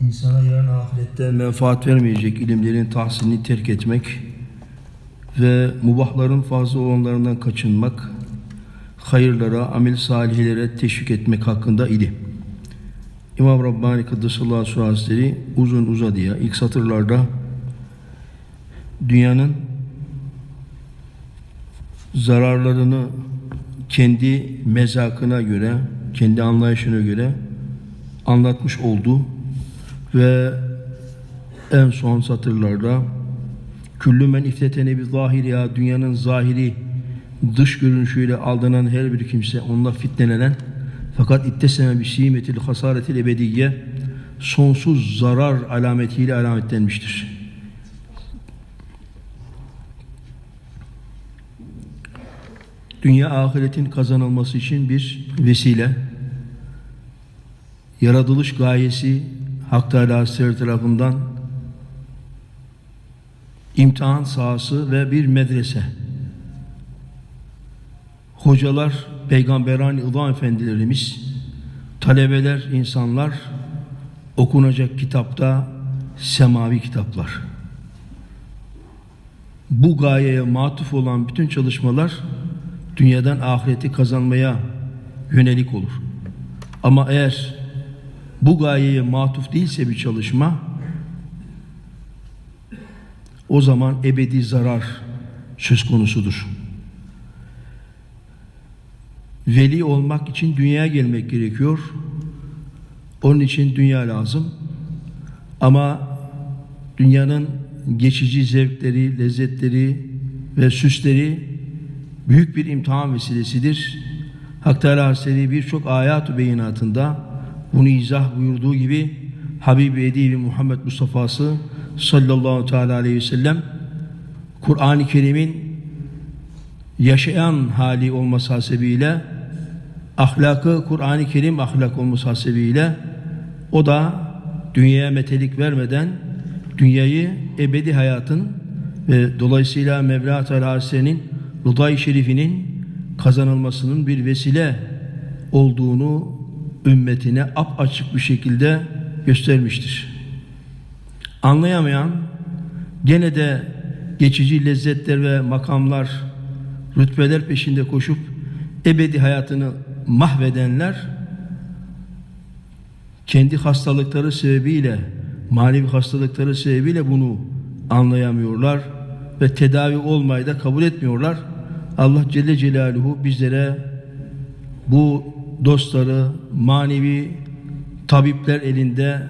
insana yarın ahirette menfaat vermeyecek ilimlerin tahsilini terk etmek ve mubahların fazla olanlarından kaçınmak, hayırlara, amel salihlere teşvik etmek hakkında idi. İmam Rabbani Kıddesallahu Aleyhi Hazretleri uzun uzadıya ilk satırlarda dünyanın zararlarını kendi mezakına göre, kendi anlayışına göre anlatmış oldu ve en son satırlarda küllü men iftetene bi zahiri ya dünyanın zahiri dış görünüşüyle aldanan her bir kimse onunla fitnelenen fakat itteseme bi simetil hasaretil ebediyye sonsuz zarar alametiyle alametlenmiştir. Dünya ahiretin kazanılması için bir vesile. Yaratılış gayesi Hak Teala tarafından imtihan sahası ve bir medrese. Hocalar, peygamberani ıdam efendilerimiz, talebeler, insanlar okunacak kitapta semavi kitaplar. Bu gayeye matuf olan bütün çalışmalar dünyadan ahireti kazanmaya yönelik olur. Ama eğer bu gayeye matuf değilse bir çalışma o zaman ebedi zarar söz konusudur. Veli olmak için dünyaya gelmek gerekiyor. Onun için dünya lazım. Ama dünyanın geçici zevkleri, lezzetleri ve süsleri büyük bir imtihan vesilesidir. Hak Teala Hazretleri birçok ayat-ı beyinatında bunu izah buyurduğu gibi Habibi Edibi Muhammed Mustafa'sı sallallahu teala aleyhi ve sellem Kur'an-ı Kerim'in yaşayan hali olması hasebiyle ahlakı Kur'an-ı Kerim ahlak olması hasebiyle o da dünyaya metelik vermeden dünyayı ebedi hayatın ve dolayısıyla Mevla Teala Hazretleri'nin Rıdai Şerif'inin kazanılmasının bir vesile olduğunu ümmetine ap açık bir şekilde göstermiştir. Anlayamayan gene de geçici lezzetler ve makamlar, rütbeler peşinde koşup ebedi hayatını mahvedenler kendi hastalıkları sebebiyle, manevi hastalıkları sebebiyle bunu anlayamıyorlar ve tedavi olmayı da kabul etmiyorlar. Allah Celle Celaluhu bizlere bu dostları manevi tabipler elinde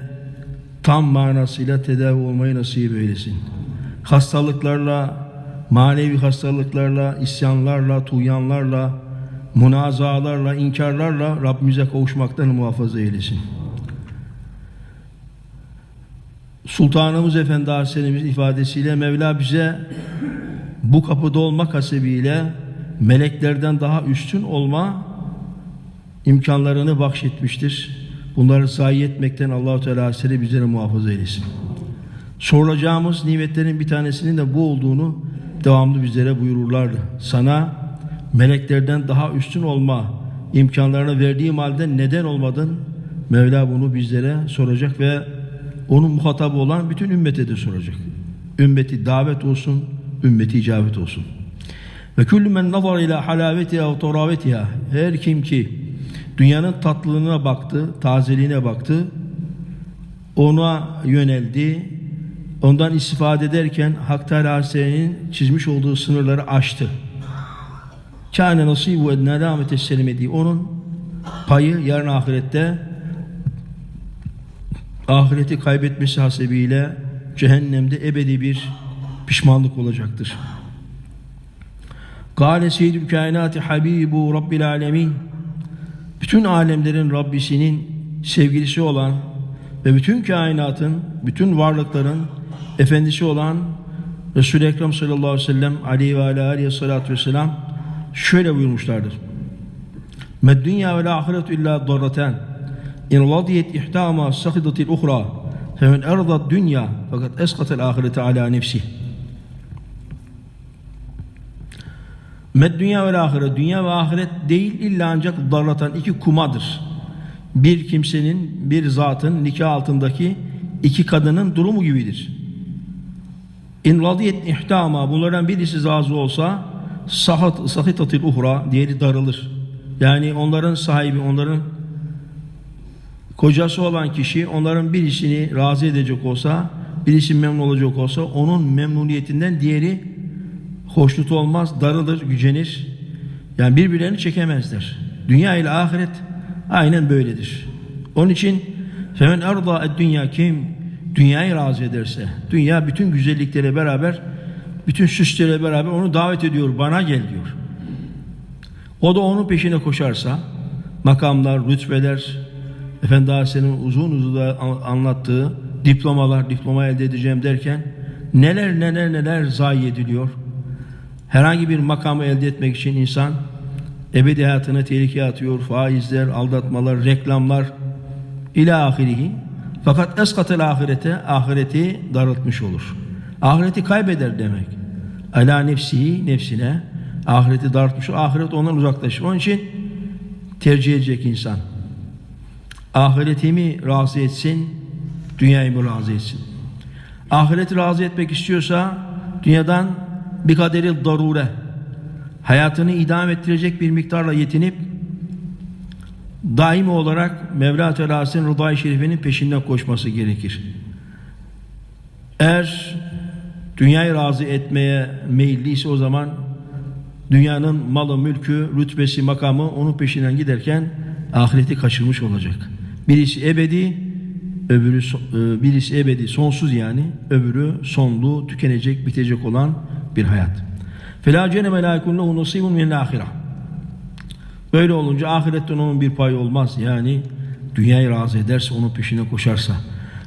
tam manasıyla tedavi olmayı nasip eylesin. Hastalıklarla, manevi hastalıklarla, isyanlarla, tuğyanlarla, münazalarla, inkarlarla Rabbimize kavuşmaktan muhafaza eylesin. Sultanımız Efendi Aleyhisselam'ın ifadesiyle Mevla bize bu kapıda olmak hasebiyle meleklerden daha üstün olma imkanlarını bahşetmiştir. Bunları sahi etmekten Allahu Teala Hazretleri bizleri muhafaza eylesin. Sorulacağımız nimetlerin bir tanesinin de bu olduğunu devamlı bizlere buyururlardı. Sana meleklerden daha üstün olma imkanlarını verdiğim halde neden olmadın? Mevla bunu bizlere soracak ve onun muhatabı olan bütün ümmete de soracak. Ümmeti davet olsun, ümmeti icabet olsun. Ve küllü men nazar ila halavetiha ve taravetiha her kim ki dünyanın tatlılığına baktı, tazeliğine baktı, ona yöneldi, ondan istifade ederken Hak Teala Hazretleri'nin çizmiş olduğu sınırları aştı. Kâne nasibu ednâ dâmete selimedi. Onun payı yarın ahirette ahireti kaybetmesi hasebiyle cehennemde ebedi bir pişmanlık olacaktır. Kâle seyyidül kainati habibu rabbil alemin bütün alemlerin Rabbisinin sevgilisi olan ve bütün kainatın, bütün varlıkların efendisi olan Resul-i Ekrem sallallahu aleyhi ve sellem aleyhi ve aleyhi salatu vesselam şöyle buyurmuşlardır. Med dünya ve ahiretu illa darraten in radiyet ihtama sahidatil uhra femen erdat dünya fakat eskatel ahirete ala nefsih Med dünya ve ahiret. Dünya ve ahiret değil illa ancak darlatan iki kumadır. Bir kimsenin, bir zatın nikah altındaki iki kadının durumu gibidir. İn radiyet ihtama bunlardan birisi razı olsa sahat sahitatil uhra diğeri darılır. Yani onların sahibi, onların kocası olan kişi onların birisini razı edecek olsa, birisi memnun olacak olsa onun memnuniyetinden diğeri hoşnut olmaz, darılır, gücenir. Yani birbirlerini çekemezler. Dünya ile ahiret aynen böyledir. Onun için femen erda dünya kim dünyayı razı ederse, dünya bütün güzelliklere beraber, bütün süslere beraber onu davet ediyor, bana gel diyor. O da onun peşine koşarsa, makamlar, rütbeler, Efendi Aleyhisselam'ın uzun uzun anlattığı diplomalar, diploma elde edeceğim derken neler neler neler zayi ediliyor. Herhangi bir makamı elde etmek için insan ebedi hayatını tehlikeye atıyor. Faizler, aldatmalar, reklamlar ila ahirihi. Fakat eskatel ahirete ahireti daraltmış olur. Ahireti kaybeder demek. Ala nefsihi nefsine ahireti daraltmış. Ahiret ondan uzaklaşır. Onun için tercih edecek insan. Ahiretimi razı etsin, dünyayı mı razı etsin? Ahireti razı etmek istiyorsa dünyadan bir kaderi darure hayatını idam ettirecek bir miktarla yetinip daimi olarak Mevla Teala'sının rıdai şerifinin peşinden koşması gerekir. Eğer dünyayı razı etmeye meyilliyse o zaman dünyanın malı, mülkü, rütbesi, makamı onun peşinden giderken ahireti kaçırmış olacak. Birisi ebedi, öbürü e, birisi ebedi, sonsuz yani, öbürü sonlu, tükenecek, bitecek olan bir hayat. Fela cene melâkun lehu nasibun minel ahireh. Böyle olunca ahiretten onun bir payı olmaz. Yani dünyayı razı ederse onun peşine koşarsa.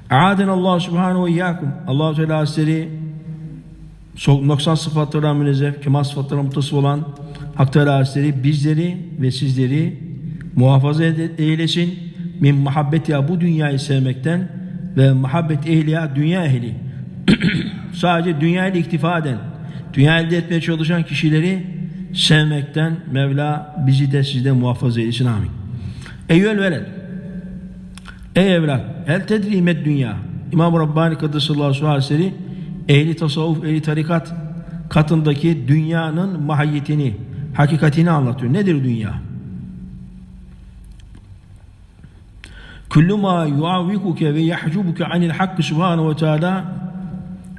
A'aden Allah subhanahu ve iyyakum. Allah Teala Hazretleri noksan sıfatlara münezzeh, kemal sıfatlara mutasıf olan Hak Teala Hazretleri bizleri ve sizleri muhafaza eylesin. Min muhabbeti ya bu dünyayı sevmekten ve muhabbet ehliya dünya ehli. Sadece dünya ile iktifa eden, dünya elde etmeye çalışan kişileri sevmekten Mevla bizi de sizde muhafaza eylesin amin. Eyyül veled Ey evlat el tedrimet dünya İmam Rabbani Kaddesallahu aleyhi ve ehli tasavvuf, ehli tarikat katındaki dünyanın mahiyetini, hakikatini anlatıyor. Nedir dünya? Kullu ma yuavvikuke ve yahcubuke anil hakkı subhanahu ve teala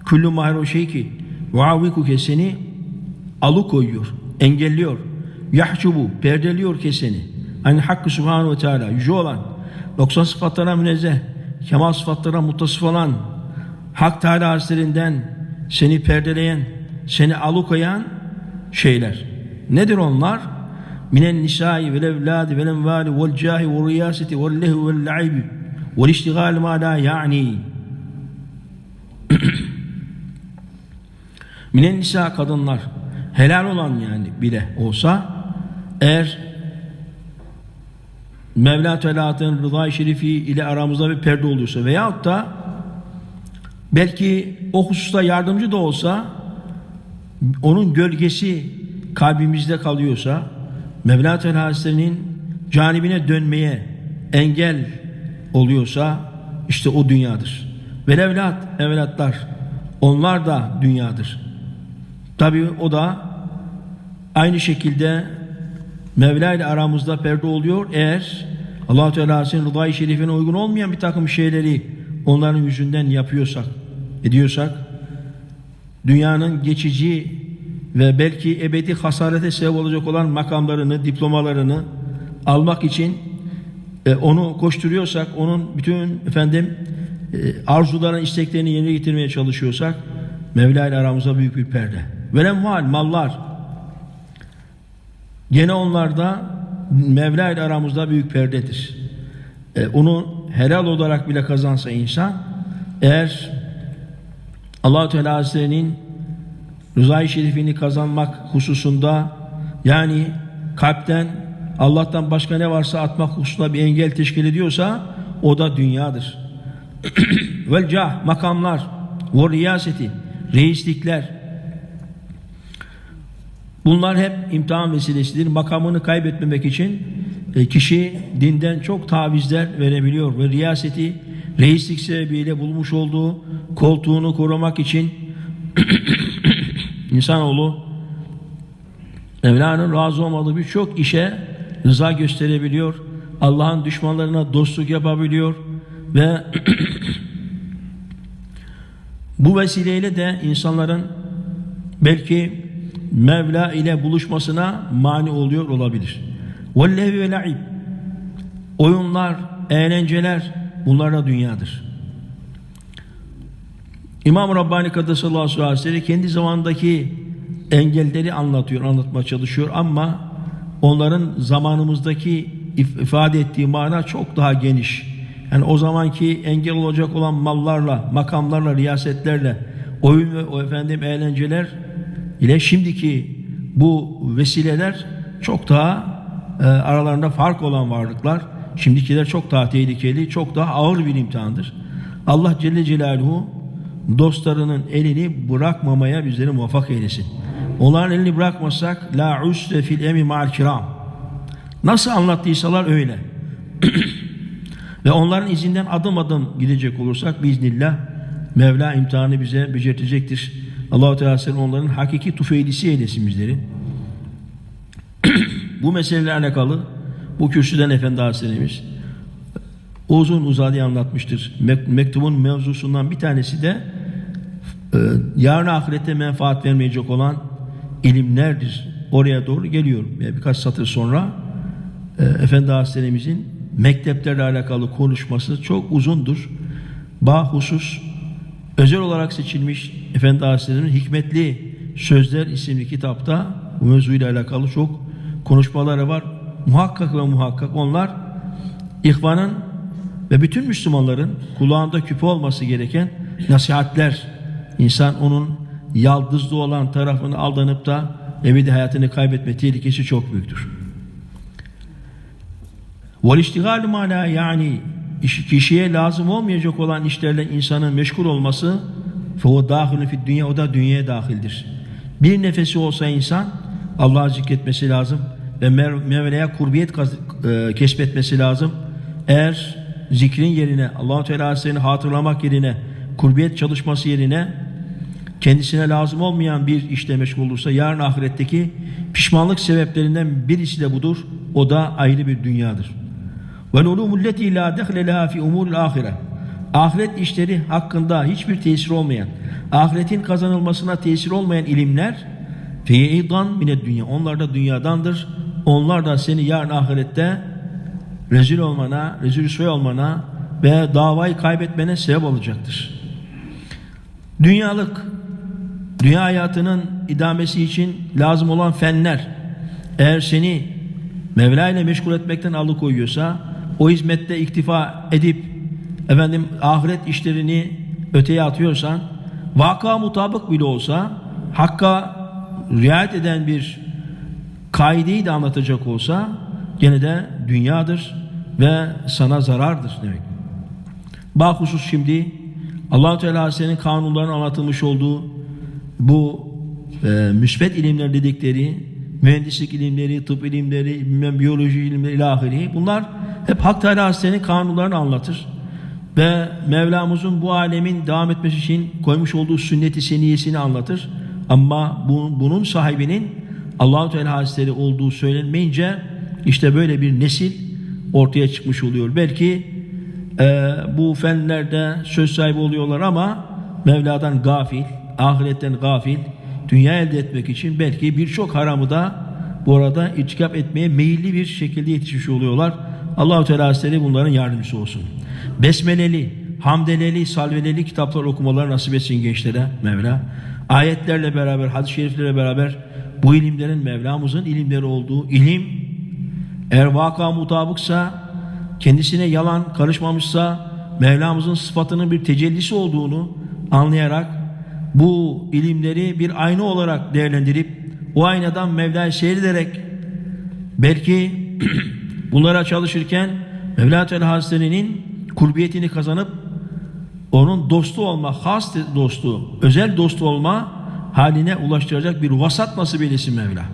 kullu ma her o şey ki yuavvikuke seni alıkoyuyor engelliyor. Yahcubu, perdeliyor keseni. Hani Hakkı Subhanahu ve Teala yüce olan, 90 sıfatlara münezzeh, kemal sıfatlara mutasıf olan Hak Teala Hazretlerinden seni perdeleyen, seni alukoyan şeyler. Nedir onlar? Minen nisai vel evladi vel envali vel cahi vel riyaseti vel lehu vel la'ibi vel iştigal ma la ya'ni. Minen nisa kadınlar helal olan yani bile olsa eğer Mevla Teala'nın rıza şerifi ile aramızda bir perde oluyorsa veyahut da belki o hususta yardımcı da olsa onun gölgesi kalbimizde kalıyorsa Mevla Teala Hazretleri'nin canibine dönmeye engel oluyorsa işte o dünyadır. Ve evlat, evlatlar onlar da dünyadır. Tabi o da aynı şekilde Mevla ile aramızda perde oluyor. Eğer allah Teala'nın rıdayı şerifine uygun olmayan bir takım şeyleri onların yüzünden yapıyorsak, ediyorsak, dünyanın geçici ve belki ebedi hasarete sebep olacak olan makamlarını, diplomalarını almak için e, onu koşturuyorsak, onun bütün efendim e, arzularını, isteklerini yerine getirmeye çalışıyorsak, Mevla ile aramızda büyük bir perde. Velemval, mallar. Gene onlarda Mevla ile aramızda büyük perdedir. E, onu helal olarak bile kazansa insan, eğer allah Teala Hazretleri'nin rızayı şerifini kazanmak hususunda yani kalpten Allah'tan başka ne varsa atmak hususunda bir engel teşkil ediyorsa o da dünyadır. Vel cah, makamlar, ve riyaseti, reislikler, Bunlar hep imtihan vesilesidir. Makamını kaybetmemek için e, kişi dinden çok tavizler verebiliyor ve riyaseti reislik sebebiyle bulmuş olduğu koltuğunu korumak için insanoğlu Mevla'nın razı olmadığı birçok işe rıza gösterebiliyor. Allah'ın düşmanlarına dostluk yapabiliyor ve bu vesileyle de insanların belki Mevla ile buluşmasına mani oluyor olabilir. Vellevi ve. Oyunlar, eğlenceler bunlar da dünyadır. İmam Rabbani Kaddesallahu aleyhi ve sellem kendi zamandaki engelleri anlatıyor, anlatmaya çalışıyor ama onların zamanımızdaki ifade ettiği mana çok daha geniş. Yani o zamanki engel olacak olan mallarla, makamlarla, riyasetlerle, oyun ve o efendim eğlenceler ile şimdiki bu vesileler çok daha e, aralarında fark olan varlıklar. Şimdikiler çok daha tehlikeli, çok daha ağır bir imtihandır. Allah Celle Celaluhu dostlarının elini bırakmamaya bizleri muvaffak eylesin. Onların elini bırakmasak la usre fil emi ma'al kiram. Nasıl anlattıysalar öyle. Ve onların izinden adım adım gidecek olursak biiznillah Mevla imtihanı bize becertecektir. Allahu Teala sen onların hakiki tufeylisi eylesin bizleri. bu meselelerle alakalı bu kürsüden Efendi Hazretlerimiz uzun uzadıya anlatmıştır. Mek- mektubun mevzusundan bir tanesi de e, yarın ahirette menfaat vermeyecek olan ilimlerdir. Oraya doğru geliyor. Ve birkaç satır sonra e, Efendi Hazretlerimizin mekteplerle alakalı konuşması çok uzundur. Bahusus özel olarak seçilmiş Efendi Hazretleri'nin Hikmetli Sözler isimli kitapta bu mevzuyla alakalı çok konuşmaları var. Muhakkak ve muhakkak onlar ihvanın ve bütün Müslümanların kulağında küpe olması gereken nasihatler. İnsan onun yaldızlı olan tarafını aldanıp da ebedi hayatını kaybetme tehlikesi çok büyüktür. وَالْاِشْتِغَالُ مَعْلَى yani iş- kişiye lazım olmayacak olan işlerle insanın meşgul olması فَهُوَ دَاخِلٌ فِي dünya o da dünyaya dahildir. Bir nefesi olsa insan Allah'ı zikretmesi lazım ve Mev- Mevla'ya kurbiyet kaz- e, keşfetmesi lazım. Eğer zikrin yerine Allah-u Teala seni hatırlamak yerine kurbiyet çalışması yerine kendisine lazım olmayan bir işle meşgul olursa yarın ahiretteki pişmanlık sebeplerinden birisi de budur. O da ayrı bir dünyadır. Vel ulumul leti la dehle leha fi umuril ahire. Ahiret işleri hakkında hiçbir tesir olmayan, ahiretin kazanılmasına tesir olmayan ilimler feydan mine dünya. Onlar da dünyadandır. Onlar da seni yarın ahirette rezil olmana, rezil soy olmana ve davayı kaybetmene sebep olacaktır. Dünyalık, dünya hayatının idamesi için lazım olan fenler eğer seni Mevla ile meşgul etmekten alıkoyuyorsa o hizmette iktifa edip efendim ahiret işlerini öteye atıyorsan vaka mutabık bile olsa hakka riayet eden bir kaideyi de anlatacak olsa gene de dünyadır ve sana zarardır demek. Bahusus şimdi Allah-u Teala senin kanunlarının anlatılmış olduğu bu e, müsbet ilimler dedikleri mühendislik ilimleri, tıp ilimleri, biyoloji ilimleri ilahiri bunlar hep Hak Teala senin kanunlarını anlatır. Ve Mevlamızın bu alemin devam etmesi için koymuş olduğu sünneti seniyesini anlatır. Ama bu, bunun sahibinin Allahu Teala Hazretleri olduğu söylenmeyince işte böyle bir nesil ortaya çıkmış oluyor. Belki e, bu fenlerde söz sahibi oluyorlar ama Mevla'dan gafil, ahiretten gafil, dünya elde etmek için belki birçok haramı da bu arada irtikap etmeye meyilli bir şekilde yetişmiş oluyorlar. Allahu Teala Hazretleri bunların yardımcısı olsun. Besmeleli, hamdeleli, salveleli kitaplar okumaları nasip etsin gençlere Mevla. Ayetlerle beraber, hadis-i şeriflerle beraber bu ilimlerin Mevlamızın ilimleri olduğu ilim eğer vaka mutabıksa kendisine yalan karışmamışsa Mevlamızın sıfatının bir tecellisi olduğunu anlayarak bu ilimleri bir ayna olarak değerlendirip o aynadan Mevla'yı seyrederek belki bunlara çalışırken Mevla Teala Hazretleri'nin kurbiyetini kazanıp onun dostu olma, has dostu, özel dostu olma haline ulaştıracak bir vasat nasip eylesin Mevla.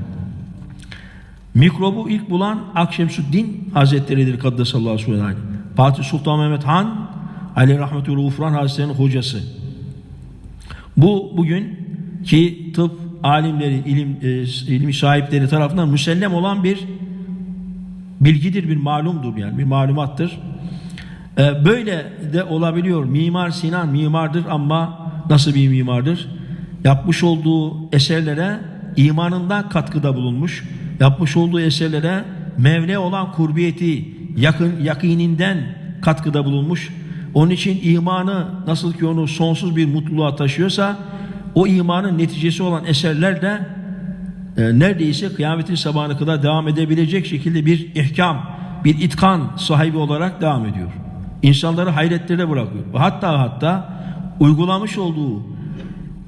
Mikrobu ilk bulan Akşemsüddin Hazretleri'dir Kaddesallahu aleyhi ve sellem. Fatih Sultan Mehmet Han Ali Rahmetül Ufran Hazretleri'nin hocası. Bu bugün ki tıp alimleri, ilim e, ilmi sahipleri tarafından müsellem olan bir bilgidir, bir malumdur yani bir malumattır. E, böyle de olabiliyor. Mimar Sinan mimardır ama nasıl bir mimardır? Yapmış olduğu eserlere imanından katkıda bulunmuş. Yapmış olduğu eserlere Mevle olan kurbiyeti, yakın yakininden katkıda bulunmuş. Onun için imanı nasıl ki onu sonsuz bir mutluluğa taşıyorsa o imanın neticesi olan eserler de e, neredeyse kıyametin sabahına kadar devam edebilecek şekilde bir ihkam, bir itkan sahibi olarak devam ediyor. İnsanları hayretlere bırakıyor. Hatta hatta uygulamış olduğu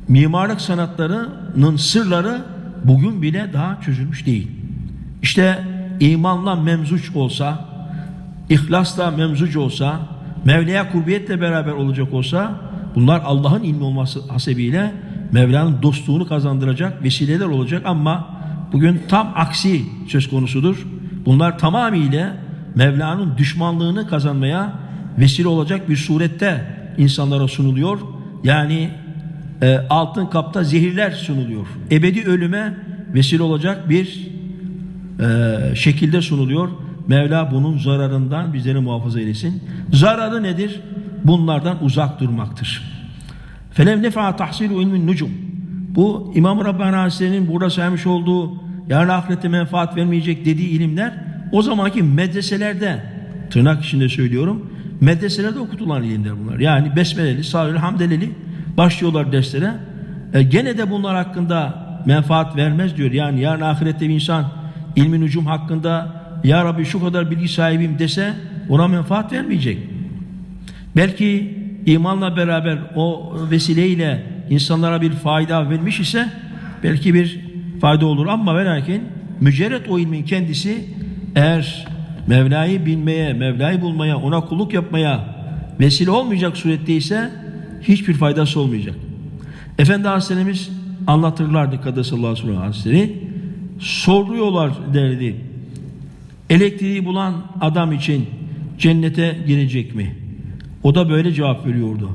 mimarlık sanatlarının sırları bugün bile daha çözülmüş değil. İşte imanla memzuç olsa, ihlasla memzuc olsa, Mevla'ya kurbiyetle beraber olacak olsa bunlar Allah'ın ilmi olması hasebiyle Mevla'nın dostluğunu kazandıracak vesileler olacak ama bugün tam aksi söz konusudur. Bunlar tamamıyla Mevla'nın düşmanlığını kazanmaya vesile olacak bir surette insanlara sunuluyor. Yani e, altın kapta zehirler sunuluyor. Ebedi ölüme vesile olacak bir e, şekilde sunuluyor. Mevla bunun zararından bizleri muhafaza eylesin. Zararı nedir? Bunlardan uzak durmaktır. Felem nefa tahsilu ilmin nucum. Bu İmam Rabbani Hazretleri'nin burada saymış olduğu yarın ahirette menfaat vermeyecek dediği ilimler o zamanki medreselerde tırnak içinde söylüyorum medreselerde okutulan ilimler bunlar. Yani besmeleli, sahil, hamdeleli başlıyorlar derslere. E, gene de bunlar hakkında menfaat vermez diyor. Yani yarın ahirette bir insan ilmin ucum hakkında ya Rabbi şu kadar bilgi sahibim dese ona menfaat vermeyecek. Belki imanla beraber o vesileyle insanlara bir fayda vermiş ise belki bir fayda olur ama ve lakin mücerret o ilmin kendisi eğer Mevla'yı bilmeye, Mevla'yı bulmaya, ona kulluk yapmaya vesile olmayacak surette ise hiçbir faydası olmayacak. Efendi Hazretlerimiz anlatırlardı ve Hazretleri. Soruyorlar derdi. Elektriği bulan adam için cennete girecek mi? O da böyle cevap veriyordu.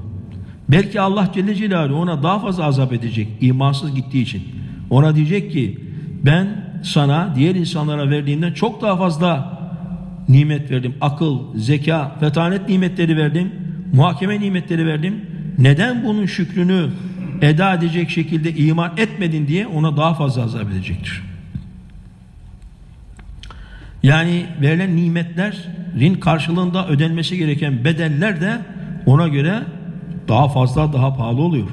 Belki Allah Celle Celaluhu ona daha fazla azap edecek imansız gittiği için. Ona diyecek ki ben sana diğer insanlara verdiğimden çok daha fazla nimet verdim. Akıl, zeka, fetanet nimetleri verdim. Muhakeme nimetleri verdim. Neden bunun şükrünü eda edecek şekilde iman etmedin diye ona daha fazla azap edecektir. Yani verilen nimetlerin karşılığında ödenmesi gereken bedeller de ona göre daha fazla daha pahalı oluyor.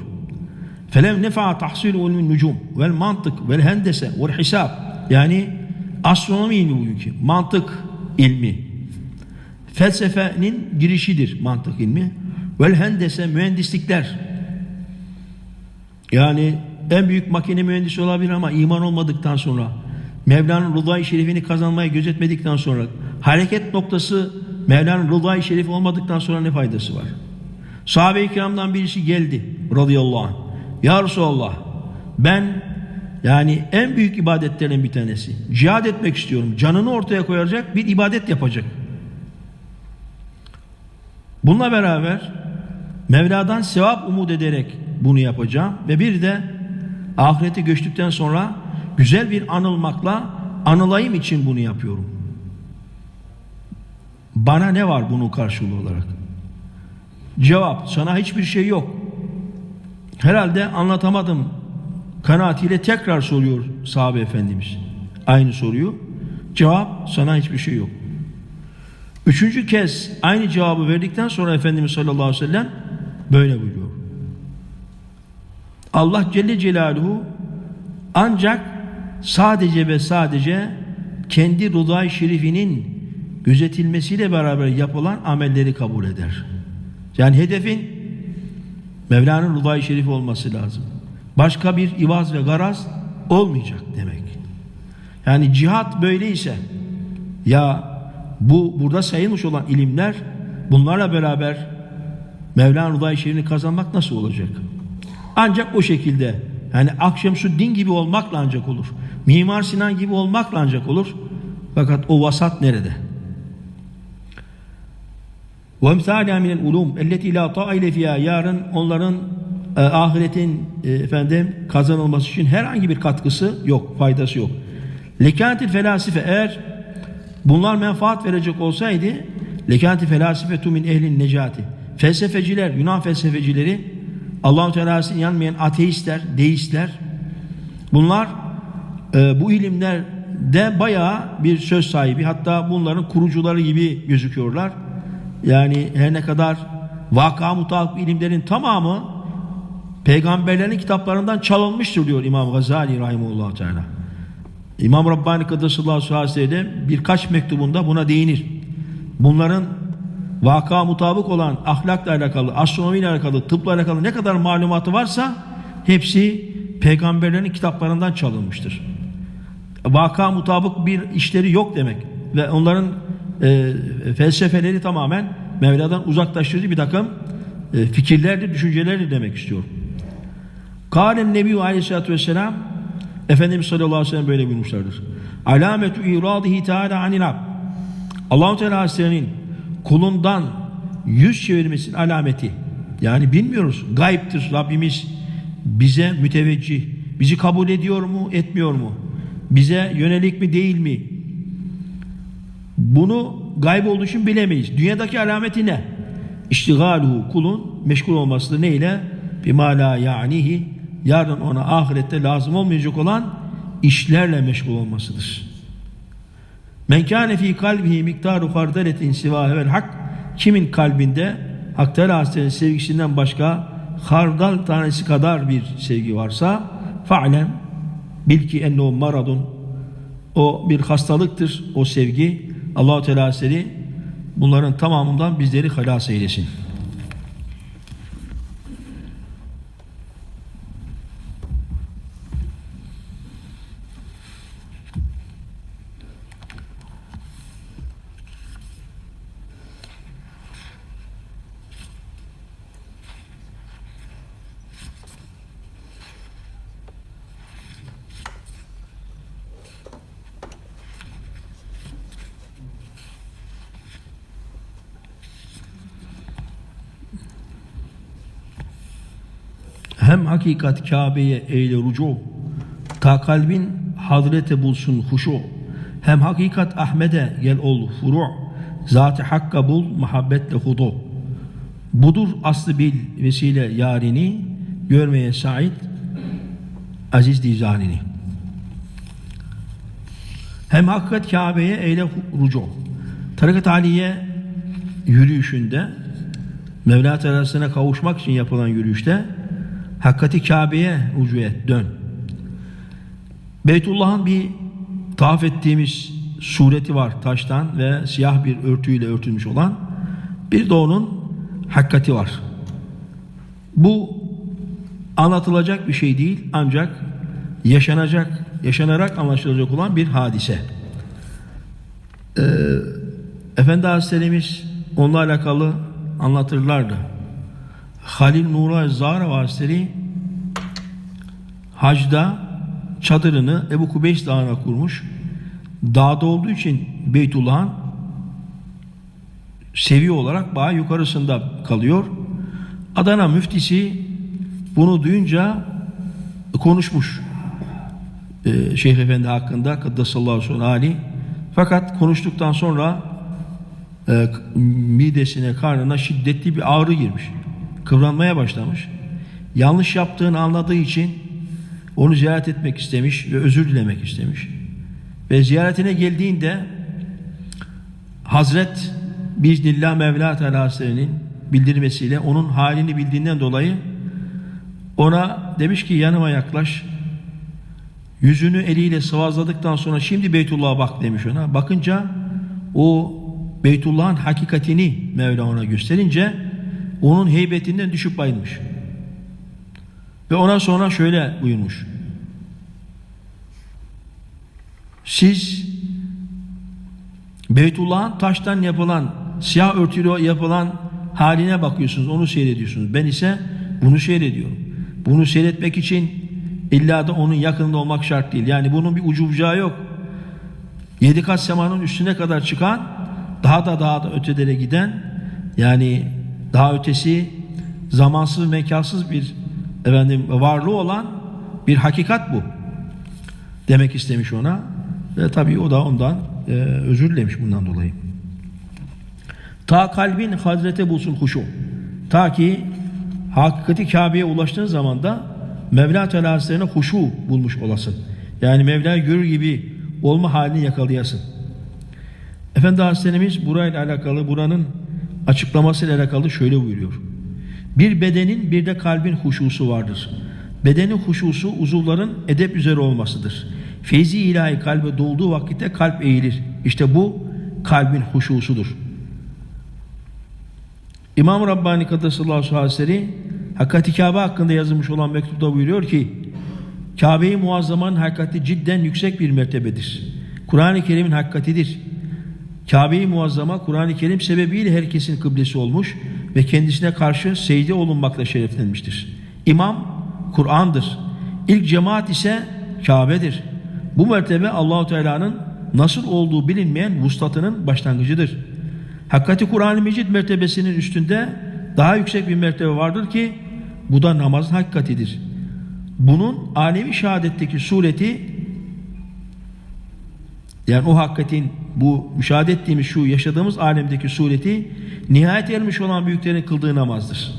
Felev nefa tahsil ilmin nucum vel mantık vel hendese vel hisab. Yani astronomi ilmi bugünkü mantık ilmi. Felsefenin girişidir mantık ilmi. Vel hendese mühendislikler. Yani en büyük makine mühendisi olabilir ama iman olmadıktan sonra Mevla'nın rıdayı şerifini kazanmayı gözetmedikten sonra hareket noktası Mevla'nın rıdayı şerifi olmadıktan sonra ne faydası var? Sahabe-i kiramdan birisi geldi radıyallahu anh. Ya Resulallah ben yani en büyük ibadetlerin bir tanesi. Cihad etmek istiyorum. Canını ortaya koyacak bir ibadet yapacak. Bununla beraber Mevla'dan sevap umut ederek bunu yapacağım ve bir de ahirete göçtükten sonra güzel bir anılmakla anılayım için bunu yapıyorum. Bana ne var bunun karşılığı olarak? Cevap sana hiçbir şey yok. Herhalde anlatamadım kanaatiyle tekrar soruyor sahabe efendimiz. Aynı soruyu. Cevap sana hiçbir şey yok. Üçüncü kez aynı cevabı verdikten sonra Efendimiz sallallahu aleyhi ve sellem böyle buyuruyor. Allah Celle Celaluhu ancak sadece ve sadece kendi rıdai şerifinin gözetilmesiyle beraber yapılan amelleri kabul eder. Yani hedefin Mevla'nın rıdai şerifi olması lazım. Başka bir ivaz ve garaz olmayacak demek. Yani cihat böyleyse ya bu burada sayılmış olan ilimler bunlarla beraber Mevlana rıdai şerifini kazanmak nasıl olacak? Ancak o şekilde yani Akşemsüddin gibi olmakla ancak olur. Mimar Sinan gibi olmakla ancak olur. Fakat o vasat nerede? Emsâlâ minel ulûm elleti lâ ta'ile fiyâ yarın onların e, ahiretin e, efendim kazanılması için herhangi bir katkısı yok, faydası yok. Lekântil felasife eğer bunlar menfaat verecek olsaydı lekântil felasifetu min ehlin necati. Felsefeciler, Yunan felsefecileri Allah-u Teala'sına inanmayan ateistler, deistler bunlar e, bu ilimlerde bayağı bir söz sahibi hatta bunların kurucuları gibi gözüküyorlar. Yani her ne kadar vaka mutabık ilimlerin tamamı peygamberlerin kitaplarından çalınmıştır diyor İmam Gazali Rahimullah Teala. İmam Rabbani Kaddesallahu aleyhi ve birkaç mektubunda buna değinir. Bunların vaka mutabık olan ahlakla alakalı, astronomiyle alakalı, tıpla alakalı ne kadar malumatı varsa hepsi peygamberlerin kitaplarından çalınmıştır. Vaka mutabık bir işleri yok demek ve onların e, felsefeleri tamamen Mevla'dan uzaklaştırıcı bir takım e, fikirlerdir, düşüncelerdir demek istiyor. Kâlen Nebi Aleyhisselatü Vesselam Efendimiz sallallahu aleyhi ve sellem böyle buyurmuşlardır. Alametü iradihi teala anil. Allah-u Teala Hazretleri'nin kulundan yüz çevirmesinin alameti. Yani bilmiyoruz. Gayiptir Rabbimiz bize müteveccih. Bizi kabul ediyor mu, etmiyor mu? Bize yönelik mi, değil mi? Bunu gayb olduğu için bilemeyiz. Dünyadaki alameti ne? İştigaluhu kulun meşgul olmasıdır. Neyle? Bima la ya'nihi yarın ona ahirette lazım olmayacak olan işlerle meşgul olmasıdır. Men kâne fî kalbihi miktaru kardeletin sivâhevel hak. Kimin kalbinde Hak Teala sevgisinden başka hardal tanesi kadar bir sevgi varsa fa'lem bil ki ennehu maradun. O bir hastalıktır o sevgi. Allahu Teala Hazretleri bunların tamamından bizleri halas eylesin. Hem hakikat Kabe'ye eyle rucu ta kalbin hadrete bulsun huşu. Hem hakikat Ahmet'e gel ol furu zat-ı hakka bul muhabbetle hudu. Budur aslı bil vesile yarini görmeye sait aziz dizanini hem hakikat Kabe'ye eyle rucu. Tarikat aliye yürüyüşünde Mevla Teala'sına kavuşmak için yapılan yürüyüşte Hakikati Kabe'ye et, dön. Beytullah'ın bir tavaf ettiğimiz sureti var taştan ve siyah bir örtüyle örtülmüş olan. Bir de onun hakikati var. Bu anlatılacak bir şey değil ancak yaşanacak, yaşanarak anlaşılacak olan bir hadise. Ee, Efendi Hazretlerimiz onunla alakalı anlatırlardı. Halil Nura Zahra Vasitleri hacda çadırını Ebu Kubeys Dağı'na kurmuş. Dağda olduğu için Beytullah'ın seviye olarak bağ yukarısında kalıyor. Adana müftisi bunu duyunca konuşmuş. Ee, Şeyh Efendi hakkında Kaddesallahu aleyhi Fakat konuştuktan sonra e, midesine, karnına şiddetli bir ağrı girmiş kıvranmaya başlamış. Yanlış yaptığını anladığı için onu ziyaret etmek istemiş ve özür dilemek istemiş. Ve ziyaretine geldiğinde Hazret Biiznillah Mevla Teala Hazretleri'nin bildirmesiyle onun halini bildiğinden dolayı ona demiş ki yanıma yaklaş yüzünü eliyle sıvazladıktan sonra şimdi Beytullah'a bak demiş ona. Bakınca o Beytullah'ın hakikatini Mevla ona gösterince onun heybetinden düşüp bayılmış. Ve ona sonra şöyle buyurmuş. Siz Beytullah'ın taştan yapılan, siyah örtülü yapılan haline bakıyorsunuz, onu seyrediyorsunuz. Ben ise bunu seyrediyorum. Bunu seyretmek için illa da onun yakınında olmak şart değil. Yani bunun bir ucu bucağı yok. Yedi kat semanın üstüne kadar çıkan, daha da daha da ötelere giden yani daha ötesi zamansız mekansız bir efendim varlığı olan bir hakikat bu. Demek istemiş ona. Ve tabii o da ondan e, özür dilemiş bundan dolayı. Ta kalbin hazrete bulsun huşu. Ta ki hakikati Kabe'ye ulaştığın zaman da Mevla Teala huşu bulmuş olasın. Yani Mevla'yı görür gibi olma halini yakalayasın. Efendi Hazretlerimiz burayla alakalı, buranın açıklamasıyla alakalı şöyle buyuruyor. Bir bedenin bir de kalbin huşusu vardır. Bedenin huşusu uzuvların edep üzere olmasıdır. Feyzi ilahi kalbe dolduğu vakitte kalp eğilir. İşte bu kalbin huşusudur. İmam Rabbani Kaddesallahu aleyhi ve sellem Hakikati Kabe hakkında yazılmış olan mektupta buyuruyor ki Kabe-i Muazzama'nın hakikati cidden yüksek bir mertebedir. Kur'an-ı Kerim'in hakikatidir. Kabe-i Muazzama Kur'an-ı Kerim sebebiyle herkesin kıblesi olmuş ve kendisine karşı secde olunmakla şereflenmiştir. İmam Kur'an'dır. İlk cemaat ise Kabe'dir. Bu mertebe Allahu Teala'nın nasıl olduğu bilinmeyen vuslatının başlangıcıdır. Hakikati Kur'an-ı Mecid mertebesinin üstünde daha yüksek bir mertebe vardır ki bu da namazın hakikatidir. Bunun alemi şehadetteki sureti yani o hakikatin bu müşahede ettiğimiz şu yaşadığımız alemdeki sureti nihayet ermiş olan büyüklerin kıldığı namazdır.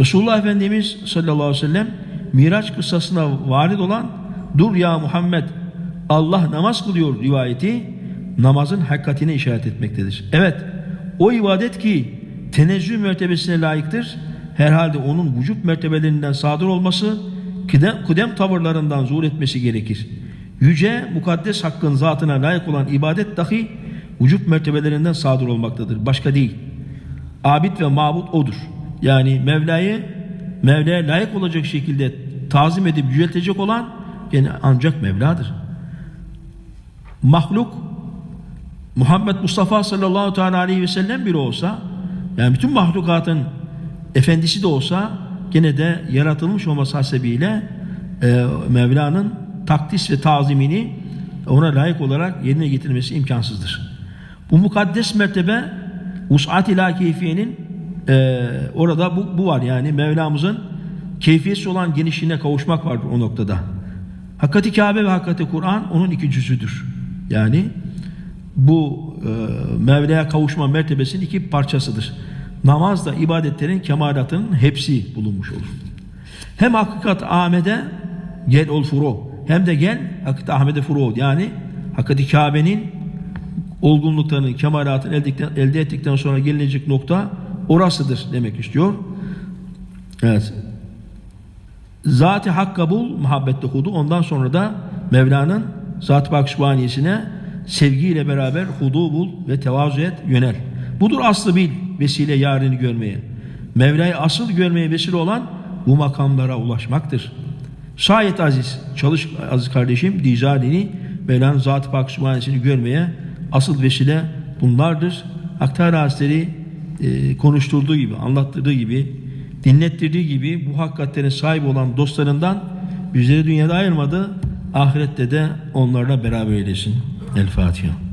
Resulullah Efendimiz sallallahu aleyhi ve sellem Miraç kıssasına varid olan dur ya Muhammed Allah namaz kılıyor rivayeti namazın hakikatine işaret etmektedir. Evet o ibadet ki tenezzül mertebesine layıktır herhalde onun vücut mertebelerinden sadır olması kıdem, kıdem tavırlarından zuhur etmesi gerekir. Yüce mukaddes hakkın zatına layık olan ibadet dahi vücut mertebelerinden sadır olmaktadır. Başka değil. Abid ve mabut odur. Yani Mevla'yı Mevla'ya layık olacak şekilde tazim edip yüceltecek olan gene ancak Mevla'dır. Mahluk Muhammed Mustafa sallallahu teala aleyhi ve sellem biri olsa yani bütün mahlukatın efendisi de olsa gene de yaratılmış olması hasebiyle e, Mevla'nın takdis ve tazimini ona layık olarak yerine getirmesi imkansızdır. Bu mukaddes mertebe Us'at ila keyfiyenin e, orada bu, bu var yani Mevlamızın keyfiyesi olan genişliğine kavuşmak vardır o noktada. Hakikati Kabe ve Hakikati Kur'an onun iki cüzüdür. Yani bu e, Mevla'ya kavuşma mertebesinin iki parçasıdır. Namaz da ibadetlerin kemalatının hepsi bulunmuş olur. Hem hakikat Ahmet'e gel ol furo hem de gel hakikat Ahmet'e furo yani hakikati Kabe'nin olgunluklarını, kemalatını elde ettikten, sonra gelinecek nokta orasıdır demek istiyor. Evet. Zat-ı Hakka bul, muhabbette hudu. Ondan sonra da Mevla'nın Zat-ı Bakşıvaniyesine sevgiyle beraber hudu bul ve tevazu et, yönel. Budur aslı bil, vesile yarını görmeye. Mevla'yı asıl görmeye vesile olan bu makamlara ulaşmaktır. Şayet aziz, çalış aziz kardeşim, dizalini, Mevla'nın Zat-ı Bakşıvaniyesini görmeye asıl vesile bunlardır. Aktar Hazretleri e, konuşturduğu gibi, anlattırdığı gibi, dinlettirdiği gibi bu hakikatlerin sahibi olan dostlarından bizleri dünyada ayırmadı, ahirette de onlarla beraber eylesin. El Fatiha.